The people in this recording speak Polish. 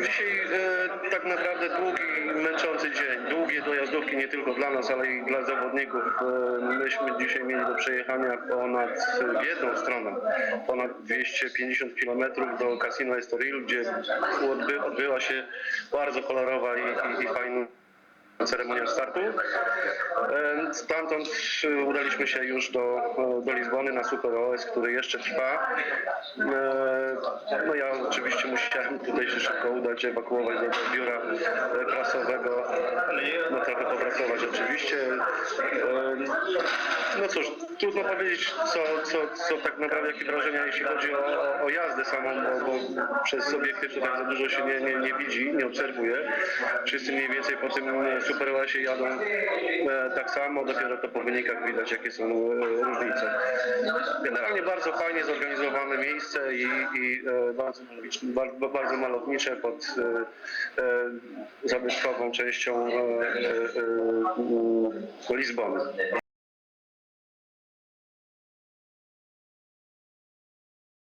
Dzisiaj e, tak naprawdę długi, męczący dzień. Długie dojazdówki nie tylko dla nas, ale i dla zawodników. E, myśmy dzisiaj mieli do przejechania ponad w jedną stronę, ponad 250 km do Casino Estoril, gdzie odby, odbyła się bardzo kolorowa i, i, i fajna ceremonia startu. Stamtąd udaliśmy się już do, do Lizbony na Super OS, który jeszcze trwa. E, No ja oczywiście musiałem tutaj się szybko udać, ewakuować do, biura e, prasowego, no trochę popracować oczywiście. No cóż, trudno powiedzieć co, co, co tak naprawdę, jakie wrażenia jeśli chodzi o, o, jazdę samą, bo, bo przez obiektyw tutaj za dużo się nie, nie, nie widzi, nie obserwuje. Wszyscy mniej więcej po tym Super OS-ie jadą e, tak samo, dopiero to po wynikach widać jakie są e, różnice. Generalnie bardzo fajnie zorganizowane miejsce i, i e, bardzo, bardzo, bardzo malownicze pod e, e, zabytkową częścią e, e, e, Lizbony.